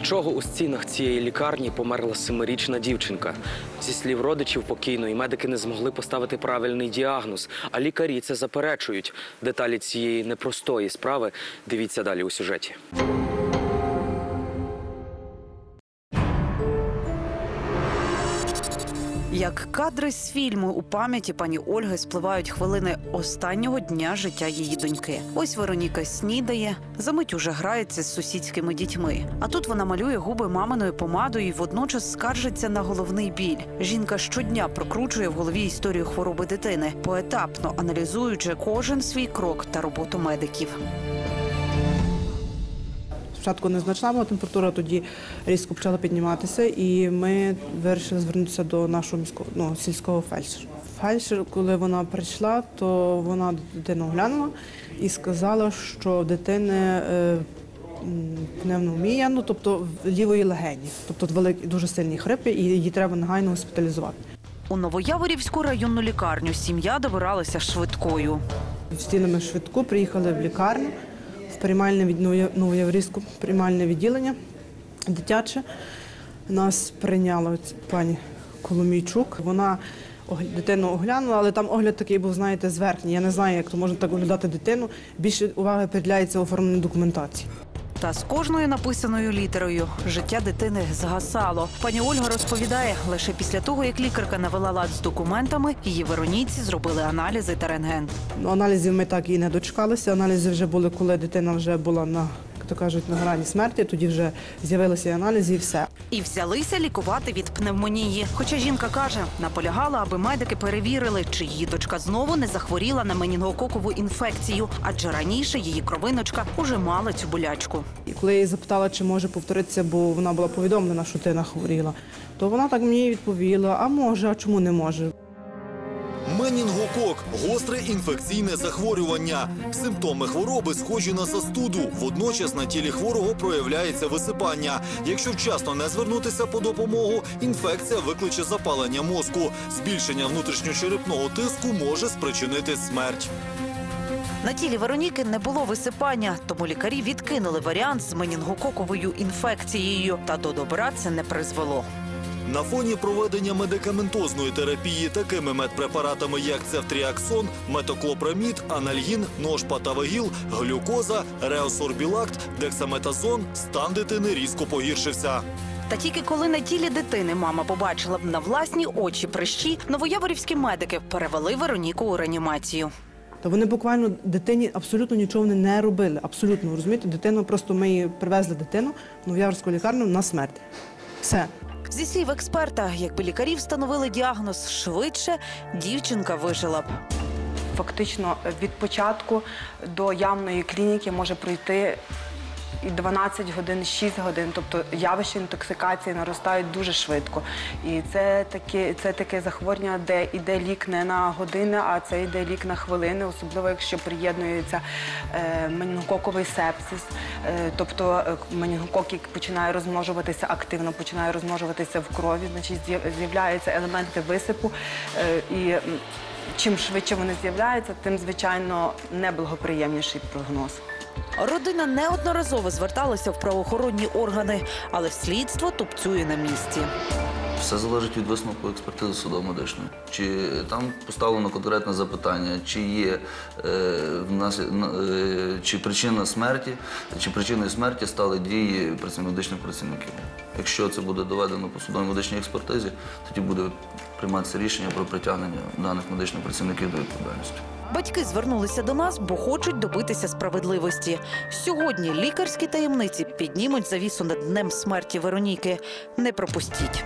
чого у стінах цієї лікарні померла семирічна дівчинка? Зі слів родичів покійної, медики не змогли поставити правильний діагноз, а лікарі це заперечують. Деталі цієї непростої справи дивіться далі у сюжеті. Як кадри з фільму у пам'яті пані Ольги спливають хвилини останнього дня життя її доньки. Ось Вероніка снідає, замить уже грається з сусідськими дітьми. А тут вона малює губи маминою помадою і водночас скаржиться на головний біль. Жінка щодня прокручує в голові історію хвороби дитини, поетапно аналізуючи кожен свій крок та роботу медиків. Спочатку незначна була температура, тоді різко почала підніматися, і ми вирішили звернутися до нашого міського ну, сільського фельдшера. Фельдшер, коли вона прийшла, то вона дитину оглянула і сказала, що дитини е, м, пневмонія, ну тобто лівої легені, тобто великі дуже сильні хрипи, і її треба негайно госпіталізувати. У Новояворівську районну лікарню сім'я добиралася швидкою. Стінами швидко приїхали в лікарню, в приймальне від Новояврійську приймальне відділення дитяче. Нас прийняла пані Коломійчук. Вона дитину оглянула, але там огляд такий був, знаєте, зверхній. Я не знаю, як то можна так оглядати дитину. Більше уваги приділяється оформленню документації. Та з кожною написаною літерою життя дитини згасало. Пані Ольга розповідає, лише після того, як лікарка навела лад з документами, її Вероніці зробили аналізи та рентген. Ну, аналізів ми так і не дочекалися. Аналізи вже були, коли дитина вже була на, то кажуть, на грані смерті. Тоді вже з'явилися і аналізи, і все. І взялися лікувати від пневмонії. Хоча жінка каже, наполягала, аби медики перевірили, чи її дочка знову не захворіла на менінгококову інфекцію, адже раніше її кровиночка уже мала цю болячку. І коли я її запитала, чи може повторитися, бо вона була повідомлена, що ти хворіла, то вона так мені відповіла: а може, а чому не може? Менінгокок гостре інфекційне захворювання. Симптоми хвороби схожі на застуду. Водночас на тілі хворого проявляється висипання. Якщо вчасно не звернутися по допомогу, інфекція викличе запалення мозку. Збільшення внутрішньочерепного тиску може спричинити смерть. На тілі Вероніки не було висипання, тому лікарі відкинули варіант з менінгококовою інфекцією. Та до добра це не призвело. На фоні проведення медикаментозної терапії такими медпрепаратами, як цефтріаксон, метоклопрамід, анальгін, ношпатавагіл, глюкоза, реосорбілакт, дексаметазон, стан дитини різко погіршився. Та тільки коли на тілі дитини мама побачила б на власні очі прищі, новояворівські медики перевели Вероніку у реанімацію. Та вони буквально дитині абсолютно нічого не робили. Абсолютно розумієте, дитину просто ми її привезли дитину в Новоярську лікарню на смерть. Все. Зі слів експерта, якби лікарі встановили діагноз швидше, дівчинка вижила б. Фактично від початку до явної клініки може пройти і 12 годин, 6 годин. Тобто явища інтоксикації наростають дуже швидко. І це таке, це таке захворювання, де йде лік не на години, а це йде лік на хвилини, особливо якщо приєднується е, менінгококовий сепсис. Е, тобто е, менінгокок, починає розмножуватися активно, починає розмножуватися в крові, значить з'яв- з'являються елементи висипу. Е, і чим швидше вони з'являються, тим звичайно неблагоприємніший прогноз. Родина неодноразово зверталася в правоохоронні органи, але слідство тупцює на місці. Все залежить від висновку експертизи судово-медичної. Чи там поставлено конкретне запитання, чи є е, в нас, е, чи причина смерті, чи причиною смерті стали дії медичних працівників. Якщо це буде доведено по судово медичній експертизі, тоді буде прийматися рішення про притягнення даних медичних працівників до відповідальності. Батьки звернулися до нас, бо хочуть добитися справедливості. Сьогодні лікарські таємниці піднімуть завісу над днем смерті Вероніки. Не пропустіть.